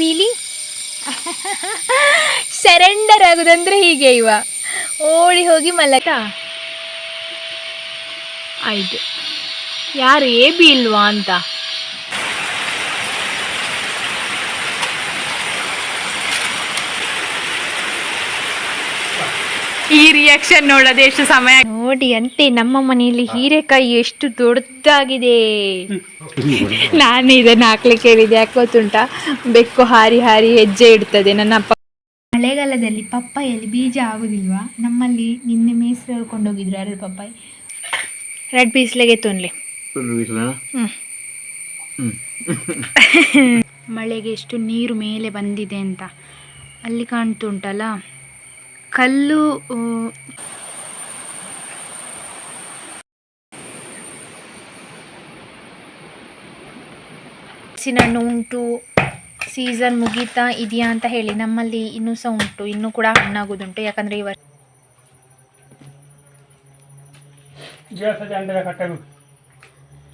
ಬೀಲಿ? Surrender ಆಗುದಂದ್ರೆ ಹೀಗೆ ಇವ. ಓಡಿ ಹೋಗಿ ಮಲಕ. ಆಯ್ತು. ಯಾರು ಎ ಬಿ ಇಲ್ವಾ ಅಂತ? ಈ ರಿಯಾಕ್ಷನ್ ನೋಡೋದು ಎಷ್ಟು ಸಮಯ ನೋಡಿ ಅಂತೆ ನಮ್ಮ ಮನೆಯಲ್ಲಿ ಹೀರೆಕಾಯಿ ಎಷ್ಟು ದೊಡ್ಡದಾಗಿದೆ. ನಾನು ಇದನ್ನು ಹಾಕ್ಲಿಕ್ಕೆ ಹೇಳಿದೆ ಯಾಕೆ ಗೊತ್ತುಂಟಾ ಬೆಕ್ಕು ಹಾರಿ ಹಾರಿ ಹೆಜ್ಜೆ ಇಡ್ತದೆ ನನ್ನ ಅಪ್ಪ. ಮಳೆಗಾಲದಲ್ಲಿ ಪಪ್ಪಾಯಲ್ಲಿ ಬೀಜ ಆಗುದಿಲ್ವಾ? ನಮ್ಮಲ್ಲಿ ನಿನ್ನೆ ಮೇಸ್ರು ಹೇಳ್ಕೊಂಡು ಹೋಗಿದ್ರು ಯಾರು ಪಪ್ಪಾಯಿ? ರೆಡ್ ಬೀಸ್ಲೆಗೆ ತೊನ್ಲಿ. ಮಳೆಗೆ ಎಷ್ಟು ನೀರು ಮೇಲೆ ಬಂದಿದೆ ಅಂತ. ಅಲ್ಲಿ ಕಾಣ್ತುಂಟಲ್ಲ? ಕಲ್ಲು ಹಣ್ಣು ಉಂಟು ಸೀಸನ್ ಮುಗೀತಾ ಇದೆಯಾ ಅಂತ ಹೇಳಿ ನಮ್ಮಲ್ಲಿ ಇನ್ನೂ ಸಹ ಉಂಟು. ಇನ್ನೂ ಕೂಡ ಹಣ್ಣಾಗೋದುಂಟು. ಯಾಕಂದ್ರೆ ಈ ವರ್ಷ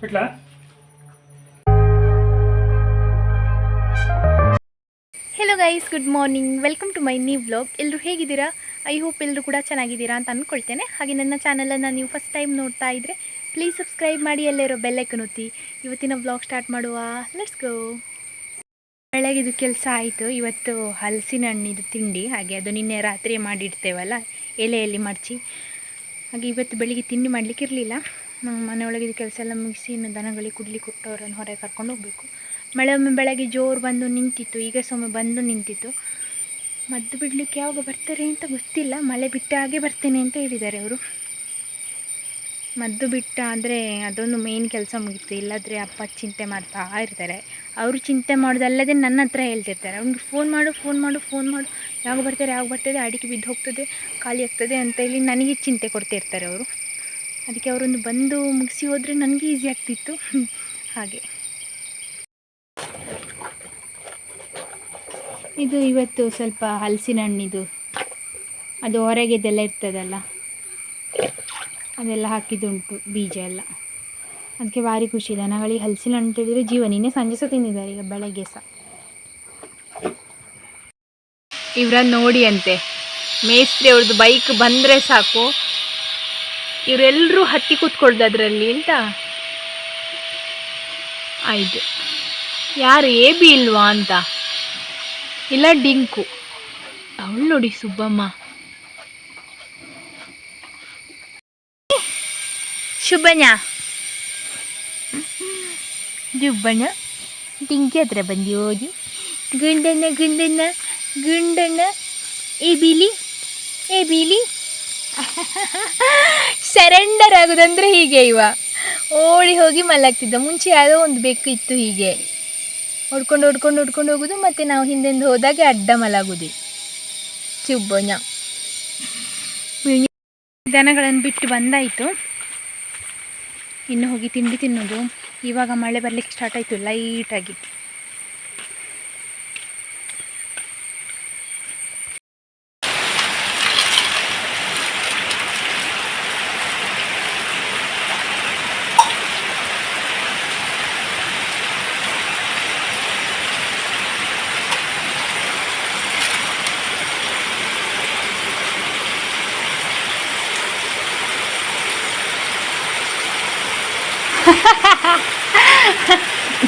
ಇಟ್ಲಾ? Hello guys good morning welcome to my new vlog ಎಲ್ಲರೂ ಹೇಗಿದ್ದೀರಾ? ಐ ಹೋಪ್ ಎಲ್ಲರೂ ಕೂಡ ಚೆನ್ನಾಗಿದ್ದೀರಾ ಅಂತ ಅಂದ್ಕೊಳ್ತೇನೆ ಹಾಗೆ ನನ್ನ ಚಾನಲನ್ನು ನೀವು ಫಸ್ಟ್ ಟೈಮ್ ನೋಡ್ತಾ ಇದ್ದರೆ ಪ್ಲೀಸ್ ಸಬ್ಸ್ಕ್ರೈಬ್ ಮಾಡಿ ಅಲ್ಲಿರೋ ಬೆಲ್ಲೈಕನ್ ಒತ್ತಿ. ಇವತ್ತಿನ ವ್ಲಾಗ್ ಸ್ಟಾರ್ಟ್ ಮಾಡುವ. ಲೆಟ್ಸ್ ಗೋ ಬೆಳಗಿದು ಕೆಲಸ ಆಯಿತು. ಇವತ್ತು ಹಲಸಿನ ಹಣ್ಣಿದು ತಿಂಡಿ. ಹಾಗೆ ಅದು ನಿನ್ನೆ ರಾತ್ರಿ ಮಾಡಿಡ್ತೇವಲ್ಲ, ಎಲೆಯಲ್ಲಿ ಮಡಚಿ ಹಾಗೆ ಇವತ್ತು ಬೆಳಿಗ್ಗೆ ತಿಂಡಿ ಮಾಡಲಿಕ್ಕಿರಲಿಲ್ಲ. ನಮ್ಮ ಮನೆಯೊಳಗಿದ್ದು ಕೆಲಸ ಎಲ್ಲ ಮುಗಿಸಿ ಇನ್ನು ದನಗಳಿಗೆ ಕುಡ್ಲಿಕ್ಕೆ ಕೊಟ್ಟವರನ್ನು ಹೊರಗೆ ಕರ್ಕೊಂಡು ಹೋಗಬೇಕು. ಮಳೆ ಒಮ್ಮೆ ಬೆಳಗ್ಗೆ ಜೋರು ಬಂದು ನಿಂತಿತ್ತು, ಈಗ ಸೊಮ್ಮೆ ಬಂದು ನಿಂತಿತ್ತು. ಮದ್ದು ಬಿಡಲಿಕ್ಕೆ ಯಾವಾಗ ಬರ್ತಾರೆ ಅಂತ ಗೊತ್ತಿಲ್ಲ, ಮಳೆ ಬಿಟ್ಟ ಹಾಗೆ ಬರ್ತೇನೆ ಅಂತ ಹೇಳಿದ್ದಾರೆ ಅವರು. ಮದ್ದು ಬಿಟ್ಟ ಅಂದರೆ ಅದೊಂದು ಮೇಯ್ನ್ ಕೆಲಸ ಮುಗೀತು, ಇಲ್ಲಾದರೆ ಅಪ್ಪ ಚಿಂತೆ ಮಾಡ್ತಾ ಇರ್ತಾರೆ. ಅವರು ಚಿಂತೆ ಮಾಡೋದಲ್ಲದೆ ನನ್ನ ಹತ್ರ ಹೇಳ್ತಿರ್ತಾರೆ. ಅವ್ನಿಗೆ ಫೋನ್ ಮಾಡು ಫೋನ್ ಮಾಡು ಫೋನ್ ಮಾಡು. ಯಾವಾಗ ಬರ್ತಾರೆ, ಯಾವಾಗ ಬರ್ತದೆ, ಅಡಿಕೆ ಬಿದ್ದು ಹೋಗ್ತದೆ, ಖಾಲಿ ಆಗ್ತದೆ ಅಂತ ಹೇಳಿ ನನಗೆ ಚಿಂತೆ ಕೊಡ್ತಿರ್ತಾರೆ ಅವರು. ಅದಕ್ಕೆ ಅವರೊಂದು ಬಂದು ಮುಗಿಸಿ ಹೋದರೆ ನನಗೆ ಈಸಿ ಆಗ್ತಿತ್ತು. ಹಾಗೆ. ಇದು ಇವತ್ತು ಸ್ವಲ್ಪ ಹಲಸಿನ ಹಣ್ಣಿದು ಅದು ಹೊರಗೆದೆಲ್ಲ ಇರ್ತದಲ್ಲ. ಅದೆಲ್ಲ ಹಾಕಿದ್ದುಂಟು ಬೀಜ ಎಲ್ಲ. ಅದಕ್ಕೆ ಭಾರಿ ಖುಷಿ. ದನಗಳಿಗೆ ಹಲಸಿನ ಹಣ್ಣು ತಿಳಿದ್ರೆ ಜೀವ ನಿನ್ನೆ ಸಂಜೆ ಸಹ ತಿಂದಿದ್ದಾರೆ. ಈಗ ಬೆಳಗ್ಗೆ ಸಹ. ಇವರ ನೋಡಿ ಅಂತೆ ಮೇಸ್ತ್ರಿ ಅವ್ರದ್ದು ಬೈಕ್ ಬಂದರೆ ಸಾಕು. ಇವರೆಲ್ಲರೂ ಹತ್ತಿ ಕೂತ್ಕೊಳ್ದು ಅದರಲ್ಲಿ ಅಂತ ಆಯ್ತು. ಯಾರು ಎ ಬಿ ಇಲ್ವಾ ಅಂತ? ಇಲ್ಲ ಡಿಂಕು. ಅವಳು ನೋಡಿ ಸುಬ್ಬಮ್ಮ. ಶುಭಣ್ಣ ಶುಭಣ್ಣ ಡಿಂಕಿ ಹತ್ರ ಬಂದು ಹೋಗಿ ಗುಂಡಣ್ಣ ಗುಂಡಣ್ಣ ಗುಂಡಣ್ಣ. ಏ ಬೀಲಿ ಏ ಬೀಲಿ. ಸರೆಂಡರ್ ಆಗೋದಂದ್ರೆ ಹೀಗೆ ಇವ. ಓಡಿ ಹೋಗಿ ಮಲಗ್ತಿದ್ದ. ಮುಂಚೆ ಯಾವುದೋ ಒಂದು ಬೆಕ್ಕು ಇತ್ತು ಹೀಗೆ. ಹೊಡ್ಕೊಂಡು ಹೊಡ್ಕೊಂಡು ಹೊಡ್ಕೊಂಡು ಹೋಗೋದು ಮತ್ತು ನಾವು ಹಿಂದೆಂದು ಹೋದಾಗೆ ಅಡ್ಡ ಮಲಗೋದು. ಚುಬ್ಬಣ್ಣ ದನಗಳನ್ನು ಬಿಟ್ಟು ಬಂದಾಯಿತು. ಇನ್ನು ಹೋಗಿ ತಿಂಡಿ ತಿನ್ನೋದು. ಇವಾಗ ಮಳೆ ಬರಲಿಕ್ಕೆ ಸ್ಟಾರ್ಟ್ ಆಯಿತು ಲೈಟಾಗಿ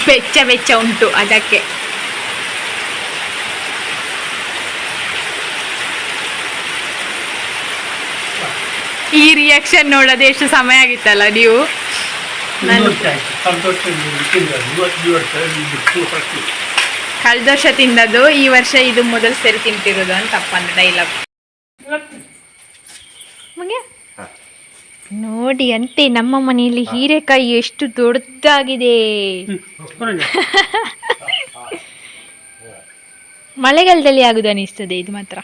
ವೆಚ್ಚ ಬೆಚ್ಚ ಉಂಟು ಅದಕ್ಕೆ. ಈ ರಿಯಾಕ್ಷನ್ ನೋಡೋದು ಎಷ್ಟು ಸಮಯ ಆಗಿತ್ತಲ್ಲ ನೀವು? ಕಳೆದ ವರ್ಷ ತಿಂದದ್ದು ಈ ವರ್ಷ ಇದು ಮೊದಲು ಸರಿ ತಿಂತಿರೋದು ಅಂತ ಅಪ್ಪನ ಡೈಲಾಗ್ ಮುಗಿಯ? ನೋಡಿ ಅಂತೆ ನಮ್ಮ ಮನೆಯಲ್ಲಿ ಹೀರೆಕಾಯಿ ಎಷ್ಟು ದೊಡ್ಡದಾಗಿದೆ. ಮಳೆಗಾಲದಲ್ಲಿ ಆಗುದು ಅನಿಸ್ತದೆ ಇದು ಮಾತ್ರ?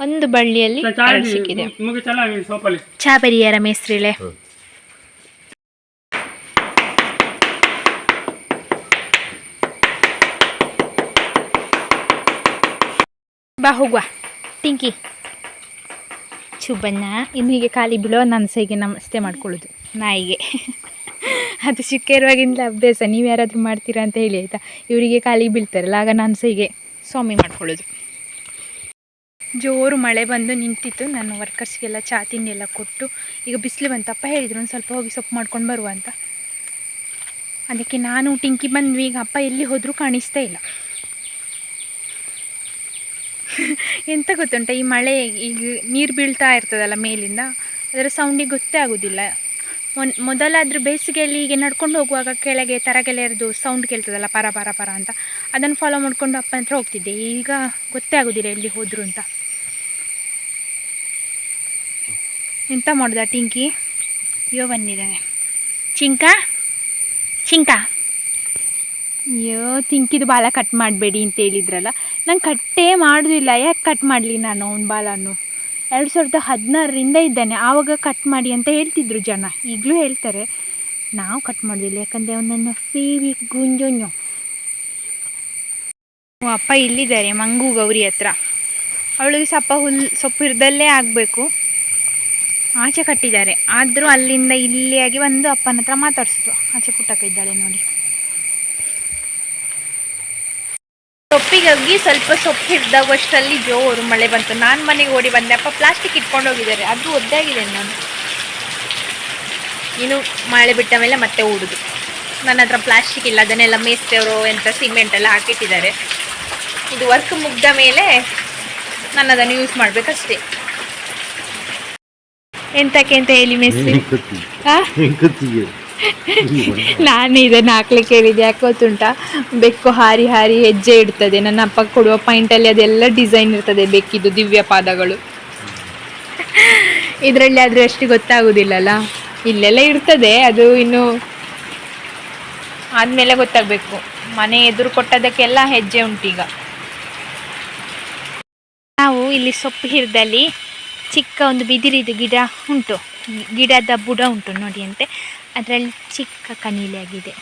ಒಂದು ಬಳ್ಳಿಯಲ್ಲಿ ಸಿಕ್ಕಿದೆ. ಚಾಬರಿಯ ಮೇಸ್ತ್ರಿಲೆ ಬಾ ಹೋಗುವ. ಟಿಂಕಿ ಶುಭಣ್ಣ ಇನ್ನು ಹೀಗೆ ಖಾಲಿ ಬೀಳೋ ನನ್ನ ಸೈಗೆ ನಮಸ್ತೆ ಮಾಡ್ಕೊಳ್ಳೋದು, ನಾಯಿಗೆ. ಅದು ಚಿಕ್ಕ ಇರುವಾಗಿಂದ ಅಭ್ಯಾಸ, ನೀವು ಯಾರಾದರೂ ಮಾಡ್ತೀರಾ ಅಂತ ಹೇಳಿ ಆಯಿತಾ? ಇವರಿಗೆ ಖಾಲಿ ಬೀಳ್ತಾರಲ್ಲ, ಆಗ ನಾನು ಸೈಗೆ ಸ್ವಾಮಿ ಮಾಡ್ಕೊಳ್ಳೋದು. ಜೋರು ಮಳೆ ಬಂದು ನಿಂತಿತ್ತು ನಾನು ವರ್ಕರ್ಸ್ಗೆಲ್ಲ ಚಾ ತಿಂಡಿ ಎಲ್ಲ ಕೊಟ್ಟು, ಈಗ ಬಿಸಿಲು ಬಂತಪ್ಪ ಹೇಳಿದ್ರು, ಒಂದು ಸ್ವಲ್ಪ ಹೋಗಿ ಸೊಪ್ಪು ಮಾಡ್ಕೊಂಡು ಬರುವ ಅಂತ. ಅದಕ್ಕೆ ನಾನು ಟಿಂಕಿ ಬಂದ್ವಿ, ಈಗ ಅಪ್ಪ ಎಲ್ಲಿ ಹೋದರೂ ಕಾಣಿಸ್ತಾ ಇಲ್ಲ. ಎಂತ ಗೊತ್ತುಂಟ? ಈ ಮಳೆ ಈಗ ನೀರು ಬೀಳ್ತಾ ಇರ್ತದಲ್ಲ ಮೇಲಿಂದ, ಅದರ ಸೌಂಡಿಗೆ ಗೊತ್ತೇ ಆಗೋದಿಲ್ಲ. ಮೊನ್, ಮೊದಲಾದರೂ ಬೇಸಿಗೆಯಲ್ಲಿ ಹೀಗೆ ನಡ್ಕೊಂಡು ಹೋಗುವಾಗ ಕೆಳಗೆ ತರಗೆಲೆಯರದು ಸೌಂಡ್ ಕೇಳ್ತದಲ್ಲ, ಪರ ಪರ ಪರ ಅಂತ, ಅದನ್ನು ಫಾಲೋ ಮಾಡಿಕೊಂಡು ಅಪ್ಪ ಹತ್ರ ಹೋಗ್ತಿದ್ದೆ. ಈಗ ಗೊತ್ತೇ ಆಗೋದಿಲ್ಲ ಎಲ್ಲಿ ಹೋದರು ಅಂತ. ಎಂತ ಮಾಡ್ದ ಟಿಂಕಿ? ಅಯ್ಯೋ ಬಂದಿದ್ದಾನೆ ಚಿಂಕ? ಚಿಂಕ? ಅಯ್ಯೋ ತಿಂಕಿದು ಬಾಲ ಕಟ್ ಮಾಡಬೇಡಿ ಅಂತ ಹೇಳಿದ್ರಲ್ಲ. ನಂಗೆ ಕಟ್ಟೇ ಮಾಡೋದಿಲ್ಲ. ಯಾಕೆ ಕಟ್ ಮಾಡಲಿ ನಾನು ಅವ್ನ ಬಾಲನ್ನು? ಎರಡು ಸಾವಿರದ ಹದಿನಾರರಿಂದ ಇದ್ದಾನೆ. ಆವಾಗ ಕಟ್ ಮಾಡಿ ಅಂತ ಹೇಳ್ತಿದ್ರು ಜನ. ಈಗಲೂ ಹೇಳ್ತಾರೆ. ನಾವು ಕಟ್ ಮಾಡೋದಿಲ್ಲ. ಯಾಕಂದರೆ ಅವನನ್ನ ಫೇವ್ರೇಟ್ ಗುಂಜೊಂಜೊ ಅಪ್ಪ ಇಲ್ಲಿದ್ದಾರೆ, ಮಂಗು ಗೌರಿ ಹತ್ರ. ಅವಳಿಗೆ ಸಪ್ಪ ಹುಲ್ಲು ಸೊಪ್ಪು ಇರದಲ್ಲೇ ಆಗಬೇಕು. ಆಚೆ ಕಟ್ಟಿದ್ದಾರೆ. ಆದರೂ ಅಲ್ಲಿಂದ ಇಲ್ಲಿಯಾಗಿ ಒಂದು ಅಪ್ಪನ ಹತ್ರ ಮಾತಾಡ್ಸಿದ್ರು. ಆಚೆ ಪುಟ್ಟಕ್ಕ ಇದ್ದಾಳೆ ನೋಡಿ. ಸೊಪ್ಪಿಗೆ ಹೋಗಿ ಸ್ವಲ್ಪ ಸೊಪ್ಪು ಹಿಡ್ದಾಗುವಷ್ಟರಲ್ಲಿ ಜೋರು ಮಳೆ ಬಂತು. ನಾನು ಮನೆಗೆ ಓಡಿ ಬಂದೆ ಅಪ್ಪ ಪ್ಲಾಸ್ಟಿಕ್ ಇಟ್ಕೊಂಡು ಹೋಗಿದ್ದಾರೆ. ಅದು ಒದ್ದಾಗಿದೆ ನಾನು. ಇನ್ನು ಮಳೆ ಬಿಟ್ಟ ಮೇಲೆ ಮತ್ತೆ ಓಡುದು ನನ್ನ ಹತ್ರ ಪ್ಲಾಸ್ಟಿಕ್ ಇಲ್ಲ. ಅದನ್ನೆಲ್ಲ ಮೇಸ್ತೇವರು ಎಂತ ಸಿಮೆಂಟ್ ಎಲ್ಲ ಹಾಕಿಟ್ಟಿದ್ದಾರೆ. ಇದು ವರ್ಕ್ ಮುಗ್ದ ಮೇಲೆ ನಾನು ಅದನ್ನು ಯೂಸ್ ಮಾಡಬೇಕಷ್ಟೇ. ಎಂತಕ್ಕೆ ಅಂತ ಹೇಳಿ ಮೇಸ್ತ್ರಿ? ನಾನು ಇದನ್ನು ಹಾಕ್ಲಿಕ್ಕೆ ಹೇಳಿದೆ ಯಾಕೆ ಗೊತ್ತುಂಟ? ಬೆಕ್ಕು ಹಾರಿ ಹಾರಿ ಹೆಜ್ಜೆ ಇಡ್ತದೆ. ನನ್ನ ಅಪ್ಪ ಕೊಡುವ ಪಾಯಿಂಟಲ್ಲಿ ಅದೆಲ್ಲ ಡಿಸೈನ್ ಇರ್ತದೆ ಬೆಕ್ಕಿದು ದಿವ್ಯ ಪಾದಗಳು. ಇದರಲ್ಲಿ ಆದರೂ ಅಷ್ಟು ಗೊತ್ತಾಗೋದಿಲ್ಲಲ್ಲ? ಇಲ್ಲೆಲ್ಲ ಇರ್ತದೆ. ಅದು ಇನ್ನು ಆದಮೇಲೆ ಗೊತ್ತಾಗಬೇಕು. ಮನೆ ಎದುರು ಕೊಟ್ಟದಕ್ಕೆಲ್ಲ ಹೆಜ್ಜೆ ಉಂಟೀಗ. ನಾವು ಇಲ್ಲಿ ಸೊಪ್ಪು ಹಿರಿದಲ್ಲಿ ಚಿಕ್ಕ ಒಂದು ಬಿದಿರಿದು ಗಿಡ ಉಂಟು. ಗಿಡದ ಬುಡ ಉಂಟು ನೋಡಿ ಅಂತೆ. ಅದರಲ್ಲಿ ಚಿಕ್ಕ ಕನೀಲೆ ಆಗಿದೆ.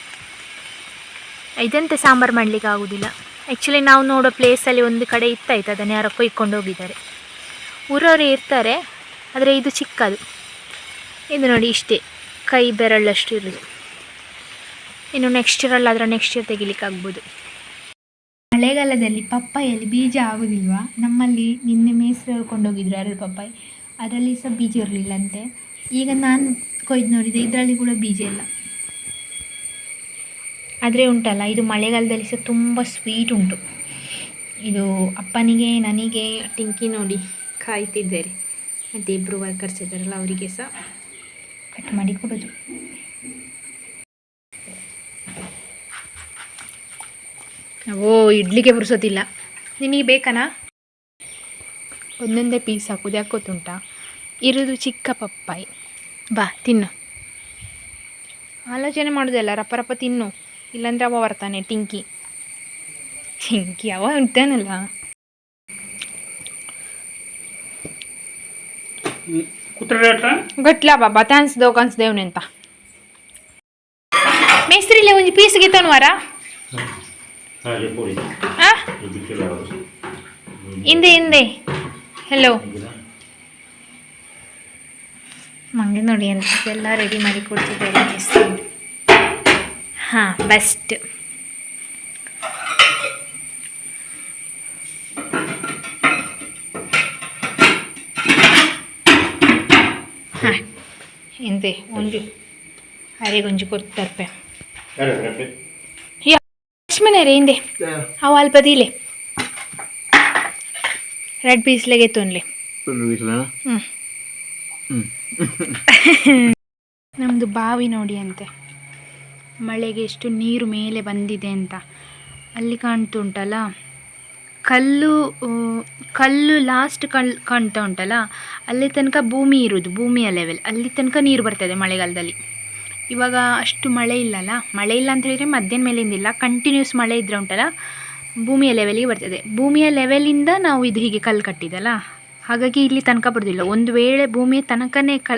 ಇದಂತೆ ಸಾಂಬಾರು ಮಾಡಲಿಕ್ಕೆ ಆಗೋದಿಲ್ಲ. ಆ್ಯಕ್ಚುಲಿ ನಾವು ನೋಡೋ ಪ್ಲೇಸಲ್ಲಿ ಒಂದು ಕಡೆ ಇತ್ತಾಯ್ತು, ಅದನ್ನು ಯಾರೋ ಕೊಯ್ಕೊಂಡು ಹೋಗಿದ್ದಾರೆ. ಊರವರು ಇರ್ತಾರೆ, ಆದರೆ ಇದು ಚಿಕ್ಕದು. ಇದು ನೋಡಿ ಇಷ್ಟೇ, ಕೈ ಬೆರಳಷ್ಟು ಇರೋದು. ಇನ್ನು ನೆಕ್ಸ್ಟ್ ಇರಲ್ಲ ಅದರ ನೆಕ್ಸ್ಟ್ ಇಯರ್ ತೆಗಿಲಿಕ್ಕೆ ಆಗ್ಬೋದು. ಮಳೆಗಾಲದಲ್ಲಿ ಪಪ್ಪಾಯಲ್ಲಿ ಬೀಜ ಆಗೋದಿಲ್ವಾ? ನಮ್ಮಲ್ಲಿ ನಿನ್ನೆ ಮೇಸ್ರು ಕೊಂಡೋಗಿದ್ರು ಎರಡು ಪಪ್ಪಾಯಿ? ಅದರಲ್ಲಿ ಸಹ ಬೀಜ ಇರಲಿಲ್ಲಂತೆ. ಈಗ ನಾನು ಕೊಯ್ದು ನೋಡಿದೆ ಇದರಲ್ಲಿ ಕೂಡ ಬೀಜ ಇಲ್ಲ. ಆದರೆ ಉಂಟಲ್ಲ ಇದು ಮಳೆಗಾಲದಲ್ಲಿ ಸಹ ತುಂಬ ಸ್ವೀಟ್ ಉಂಟು. ಇದು ಅಪ್ಪನಿಗೆ ನನಗೆ ಟಿಂಕಿ ನೋಡಿ ಕಾಯ್ತಿದ್ದಾರೆ. ಮತ್ತು ಇಬ್ಬರು ವರ್ಕರ್ಸ್ ಇದ್ದಾರಲ್ಲ ಅವರಿಗೆ ಸಹ ಕಟ್ ಮಾಡಿ ಕೊಡೋದು. ಓ ಇಡ್ಲಿಗೆ ಬುರ್ಸೋದಿಲ್ಲ ನಿನಗೆ ಬೇಕನಾ? ಒಂದೊಂದೇ ಪೀಸ್ ಹಾಕೋದು ಯಾಕೆ ಗೊತ್ತುಂಟಾ? ಇರೋದು ಚಿಕ್ಕ ಪಪ್ಪಾಯಿ. ಬಾ ತಿನ್ನು. ಆಲೋಚನೆ ಮಾಡೋದಲ್ಲ ರಪ್ಪ ರಪ್ಪ ತಿನ್ನು. ಇಲ್ಲಾಂದ್ರೆ ಅವ ಬರ್ತಾನೆ ಟಿಂಕಿ. ಟಿಂಕಿ ಅವ ಉಂಟೇನಲ್ಲ ಕುತ್ರೆ ಅಟ್ಟ ಗಟ್ಲ ಬಾಬಾ ತ್ಯಾನ್ಸ್ದೇವ್ ಕನ್ಸ್ದೇವ್ನೆಂತ ಮೇಸ್ತ್ರಿಲೆ ಒಂದು ಪೀಸ್ಗೆ ತನ್ವಾರ ಹಿಂದೆ ಹಿಂದೆ. ಹೆಲೋ ಮಂಗೆ ನೋಡಿ ಅಂತ ಎಲ್ಲ ರೆಡಿ ಮಾಡಿ ಕೊಡ್ತಿದ್ದಾರೆ ಮೇಸ್ತ್ರಿ ಹಾಂ ಬೆಸ್ಟ್ ಹಾಂ ಎಂತೆ ಒಂದು ಅರೆಗೊಂಜಿ ಕೊಡ್ತಾರೆ ಯಾರು ಕರೆಕ್ಟ್ ಲಕ್ಷ್ಮಣ ರೇ ಹಿಂದೆ ಅವು ಅಲ್ಪದಿಲೆ ರೆಡ್ ಪೀಸ್ಲೆಗೆ ತೊನ್ಲೆ. ಹ್ಞೂ ನಮ್ಮದು ಬಾವಿ ನೋಡಿ ಅಂತೆ ಮಳೆಗೆ ಎಷ್ಟು ನೀರು ಮೇಲೆ ಬಂದಿದೆ ಅಂತ. ಅಲ್ಲಿ ಕಾಣ್ತುಂಟಲ್ಲ ಕಲ್ಲು ಕಲ್ಲು ಲಾಸ್ಟ್ ಕಲ್ ಕಾಣ್ತಾ ಉಂಟಲ್ಲ? ಅಲ್ಲಿ ತನಕ ಭೂಮಿ ಇರೋದು, ಭೂಮಿಯ ಲೆವೆಲ್ ಅಲ್ಲಿ ತನಕ ನೀರು ಬರ್ತದೆ ಮಳೆಗಾಲದಲ್ಲಿ. ಇವಾಗ ಅಷ್ಟು ಮಳೆ ಇಲ್ಲಲ್ಲ? ಮಳೆ ಇಲ್ಲ ಅಂತ ಹೇಳಿದರೆ ಮಧ್ಯಾಹ್ನ ಮೇಲಿಂದ ಇಲ್ಲ. ಕಂಟಿನ್ಯೂಸ್ ಮಳೆ ಇದ್ದರೆ ಉಂಟಲ್ಲ? ಭೂಮಿಯ ಲೆವೆಲಿಗೆ ಬರ್ತದೆ. ಭೂಮಿಯ ಲೆವೆಲಿಂದ ನಾವು ಇದು ಹೀಗೆ ಕಲ್ಲು ಕಟ್ಟಿದಲ್ಲ ಹಾಗಾಗಿ ಇಲ್ಲಿ ತನಕ ಬರೋದಿಲ್ಲ. ಒಂದು ವೇಳೆ ಭೂಮಿಯ ತನಕನೇ ಕ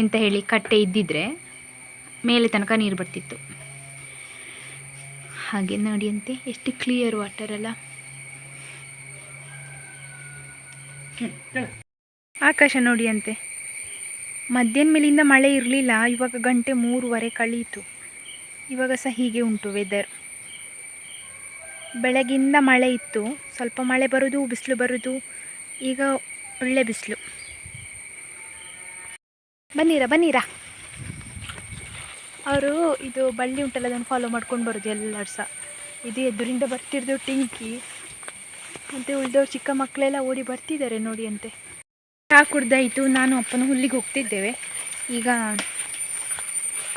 ಎಂತ ಹೇಳಿ ಕಟ್ಟೆ ಇದ್ದಿದ್ರೆ ಮೇಲೆ ತನಕ ನೀರು ಬರ್ತಿತ್ತು. ಹಾಗೆ ನೋಡಿಯಂತೆ, ಎಷ್ಟು ಕ್ಲಿಯರ್ ವಾಟರ್ ಅಲ್ಲ. ಆಕಾಶ ನೋಡಿಯಂತೆ. ಮಧ್ಯಾಹ್ನ ಮೇಲಿಂದ ಮಳೆ ಇರಲಿಲ್ಲ, ಇವಾಗ ಗಂಟೆ ಮೂರುವರೆ ಕಳೀತು. ಇವಾಗ ಸಹ ಹೀಗೆ ಉಂಟು ವೆದರ್ ಬೆಳಗಿಂದ ಮಳೆ ಇತ್ತು. ಸ್ವಲ್ಪ ಮಳೆ ಬರೋದು, ಬಿಸಿಲು ಬರೋದು. ಈಗ ಒಳ್ಳೆ ಬಿಸಿಲು. ಬನ್ನಿರಾ ಬನ್ನಿರಾ. ಅವರು ಇದು ಬಳ್ಳಿ ಉಂಟಲ್ಲ ಅದನ್ನು ಫಾಲೋ ಮಾಡ್ಕೊಂಡು ಬರೋದು ಎಲ್ಲರೂ ಸಹ. ಇದು ಎದುರಿಂದ ಬರ್ತಿರೋದು ಟಿಂಕಿ. ಮತ್ತು ಉಳಿದವ್ರು ಚಿಕ್ಕ ಮಕ್ಕಳೆಲ್ಲ ಓಡಿ ಬರ್ತಿದ್ದಾರೆ ನೋಡಿ ಅಂತೆ. ಚಹಾ ಕುಡ್ದಾಯಿತು ನಾನು ಅಪ್ಪನ ಹುಲ್ಲಿಗೆ ಹೋಗ್ತಿದ್ದೇವೆ. ಈಗ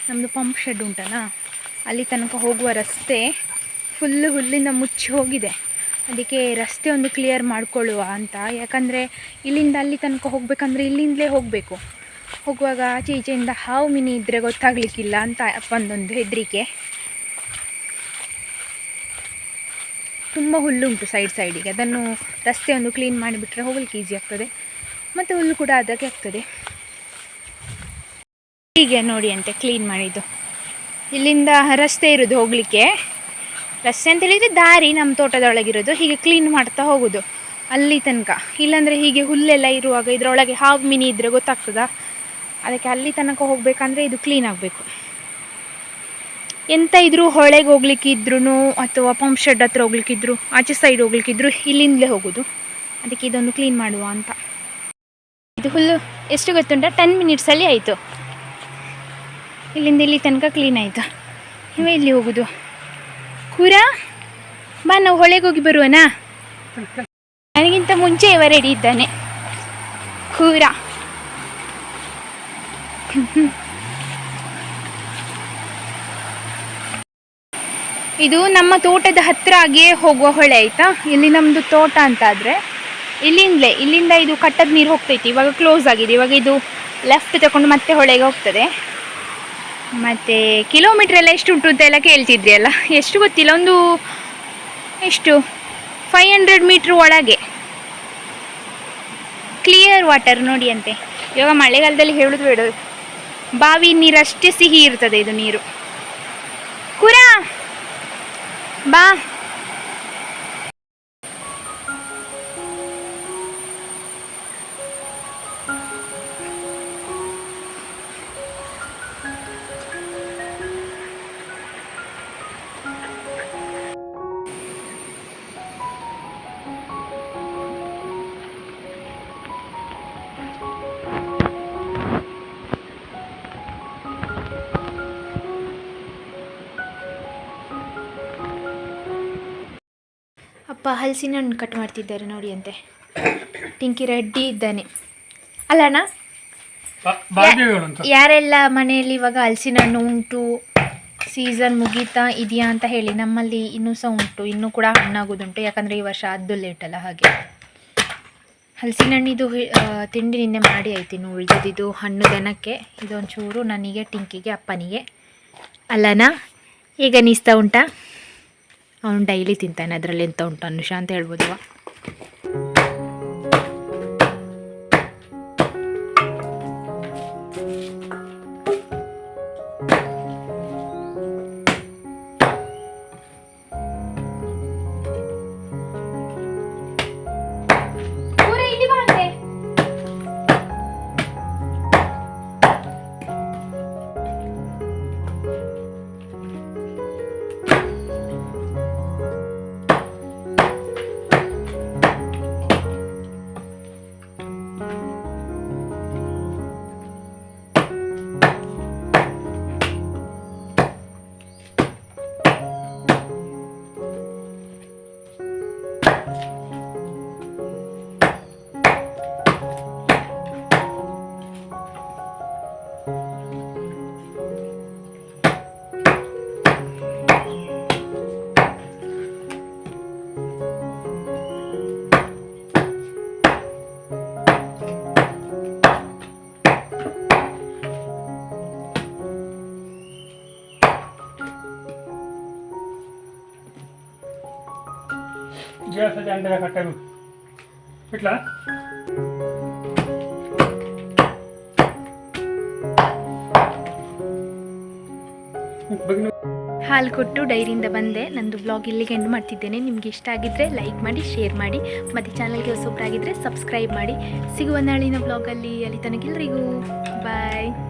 ನಮ್ಮದು ಪಂಪ್ ಶೆಡ್ ಉಂಟಲ್ಲ ಅಲ್ಲಿ ತನಕ ಹೋಗುವ ರಸ್ತೆ ಫುಲ್ಲು ಹುಲ್ಲಿಂದ ಮುಚ್ಚಿ ಹೋಗಿದೆ. ಅದಕ್ಕೆ ರಸ್ತೆ ಒಂದು ಕ್ಲಿಯರ್ ಮಾಡ್ಕೊಳ್ಳುವ ಅಂತ. ಯಾಕಂದರೆ ಇಲ್ಲಿಂದ ಅಲ್ಲಿ ತನಕ ಹೋಗಬೇಕಂದ್ರೆ ಇಲ್ಲಿಂದಲೇ ಹೋಗಬೇಕು. ಹೋಗುವಾಗ ಆಚೆ ಈಚೆಯಿಂದ ಹಾವು ಮಿನಿ ಇದ್ದರೆ ಗೊತ್ತಾಗಲಿಕ್ಕಿಲ್ಲ ಅಂತ ಅಪ್ಪಂದೊಂದು ಹೆದರಿಕೆ. ತುಂಬ ಹುಲ್ಲುಂಟು ಸೈಡ್ ಸೈಡಿಗೆ ಅದನ್ನು ರಸ್ತೆ ಒಂದು ಕ್ಲೀನ್ ಮಾಡಿಬಿಟ್ರೆ ಹೋಗ್ಲಿಕ್ಕೆ ಈಸಿ ಆಗ್ತದೆ. ಮತ್ತು ಹುಲ್ಲು ಕೂಡ ಅದಕ್ಕೆ ಆಗ್ತದೆ. ಹೀಗೆ ನೋಡಿ ಅಂತೆ ಕ್ಲೀನ್ ಮಾಡಿದ್ದು. ಇಲ್ಲಿಂದ ರಸ್ತೆ ಇರೋದು ಹೋಗಲಿಕ್ಕೆ. ರಸ್ತೆ ಅಂತ ಹೇಳಿದರೆ ದಾರಿ ನಮ್ಮ ತೋಟದೊಳಗಿರೋದು. ಹೀಗೆ ಕ್ಲೀನ್ ಮಾಡ್ತಾ ಹೋಗೋದು. ಅಲ್ಲಿ ತನಕ. ಇಲ್ಲಾಂದರೆ ಹೀಗೆ ಹುಲ್ಲೆಲ್ಲ ಇರುವಾಗ ಇದರೊಳಗೆ ಹಾವು ಮಿನಿ ಇದ್ದರೆ ಗೊತ್ತಾಗ್ತದ? ಅದಕ್ಕೆ ಅಲ್ಲಿ ತನಕ ಹೋಗಬೇಕಂದ್ರೆ ಇದು ಕ್ಲೀನ್ ಆಗಬೇಕು. ಎಂತ ಇದ್ರೂ ಹೊಳೆಗೆ ಹೋಗ್ಲಿಕ್ಕಿದ್ರು ಅಥವಾ ಪಂಪ್ ಶೆಡ್ ಹತ್ರ ಹೋಗ್ಲಿಕ್ಕಿದ್ರು, ಆಚೆ ಸೈಡ್ ಹೋಗ್ಲಿಕ್ಕಿದ್ರು ಇಲ್ಲಿಂದಲೇ ಹೋಗೋದು. ಅದಕ್ಕೆ ಇದೊಂದು ಕ್ಲೀನ್ ಮಾಡುವ ಅಂತ. ಇದು ಹುಲ್ಲು ಎಷ್ಟು ಗೊತ್ತುಂಟ? ಟೆನ್ ಮಿನಿಟ್ಸಲ್ಲಿ ಆಯಿತು. ಇಲ್ಲಿಂದ ಇಲ್ಲಿ ತನಕ ಕ್ಲೀನ್ ಆಯಿತು. ನೀವೇ ಇಲ್ಲಿ ಹೋಗೋದು. ಕೂರ ಬಾ, ನಾವು ಹೊಳೆಗೆ ಹೋಗಿ ಬರುವನಾ ನನಗಿಂತ ಮುಂಚೆ ಇವ ರೆಡಿ ಇದ್ದಾನೆ. ಕೂರ ಇದು ನಮ್ಮ ತೋಟದ ಹತ್ತಿರ ಆಗಿಯೇ ಹೋಗುವ ಹೊಳೆ ಆಯ್ತಾ? ಇಲ್ಲಿ ನಮ್ದು ತೋಟ ಅಂತ ಆದರೆ ಇಲ್ಲಿಂದಲೇ, ಇಲ್ಲಿಂದ ಇದು ಕಟ್ಟದ ನೀರು ಹೋಗ್ತೈತಿ. ಇವಾಗ ಕ್ಲೋಸ್ ಆಗಿದೆ. ಇವಾಗ ಇದು ಲೆಫ್ಟ್ ತಗೊಂಡು ಮತ್ತೆ ಹೊಳೆಗೆ ಹೋಗ್ತದೆ. ಮತ್ತು ಕಿಲೋಮೀಟ್ರ್ ಎಲ್ಲ ಎಷ್ಟು ಉಂಟು ಅಂತ ಎಲ್ಲ ಕೇಳ್ತಿದ್ರಿ ಅಲ್ಲ ಎಷ್ಟು ಗೊತ್ತಿಲ್ಲ, ಒಂದು ಎಷ್ಟು? ಫೈವ್ ಹಂಡ್ರೆಡ್ ಮೀಟ್ರ್ ಒಳಗೆ. ಕ್ಲಿಯರ್ ವಾಟರ್ ನೋಡಿ ಅಂತೆ. ಇವಾಗ ಮಳೆಗಾಲದಲ್ಲಿ ಹೇಳೋದು ಬೇಡ. ಬಾವಿ ನೀರಷ್ಟೇ ಸಿಹಿ ಇರ್ತದೆ ಇದು ನೀರು. ಕುರಾ, ಬಾ. ಹಲಸಿನ ಹಣ್ಣು ಕಟ್ ಮಾಡ್ತಿದ್ದಾರೆ ನೋಡಿ ಅಂತೆ. ಟಿಂಕಿ ರೆಡ್ಡಿ ಇದ್ದಾನೆ. ಅಲ್ಲಣ್ಣ? ಯಾರೆಲ್ಲ ಮನೆಯಲ್ಲಿ ಇವಾಗ ಹಲಸಿನ ಹಣ್ಣು ಉಂಟು ಸೀಸನ್ ಮುಗೀತಾ ಇದೆಯಾ ಅಂತ ಹೇಳಿ ನಮ್ಮಲ್ಲಿ ಇನ್ನೂ ಸಹ ಉಂಟು. ಇನ್ನೂ ಕೂಡ ಹಣ್ಣಾಗೋದುಂಟು ಯಾಕಂದರೆ ಈ ವರ್ಷ ಅದು ಲೇಟ್ ಅಲ್ಲ ಹಾಗೆ. ಹಲಸಿನ ಹಣ್ಣಿದು ತಿಂಡಿ ನಿನ್ನೆ ಮಾಡಿ ಆಯ್ತು ಇನ್ನು ಉಳಿದಿದ್ದು ಹಣ್ಣು ದನಕ್ಕೆ. ಇದೊಂಚೂರು ನನಗೆ ಟಿಂಕಿಗೆ ಅಪ್ಪನಿಗೆ. ಅಲ್ಲನಾ ಈಗ ನೀಸ್ತಾ ಉಂಟಾ? ಅವನು ಡೈಲಿ ತಿಂತಾನೆ ಅದರಲ್ಲಿ ಎಂತ ಉಂಟು ಅನುಷಾ ಅಂತ ಹೇಳ್ಬೋದವ Bye. ಹಾಲು ಕೊಟ್ಟು ಡೈರಿಯಿಂದ ಬಂದೆ. ನಂದು ಬ್ಲಾಗ್ ಇಲ್ಲಿಗೆ ಎಂಡ್ ಮಾಡ್ತಿದ್ದೇನೆ. ನಿಮ್ಗೆ ಇಷ್ಟ ಆಗಿದ್ದರೆ ಲೈಕ್ ಮಾಡಿ ಶೇರ್ ಮಾಡಿ. ಮತ್ತು ಚಾನಲ್ಗೆ ಆಗಿದ್ರೆ ಸಬ್ಸ್ಕ್ರೈಬ್ ಮಾಡಿ. ಸಿಗುವ ನಾಳಿನ ಬ್ಲಾಗಲ್ಲಿ ಅಲ್ಲಿ ತನಕ ಎಲ್ರಿಗೂ ಬಾಯ್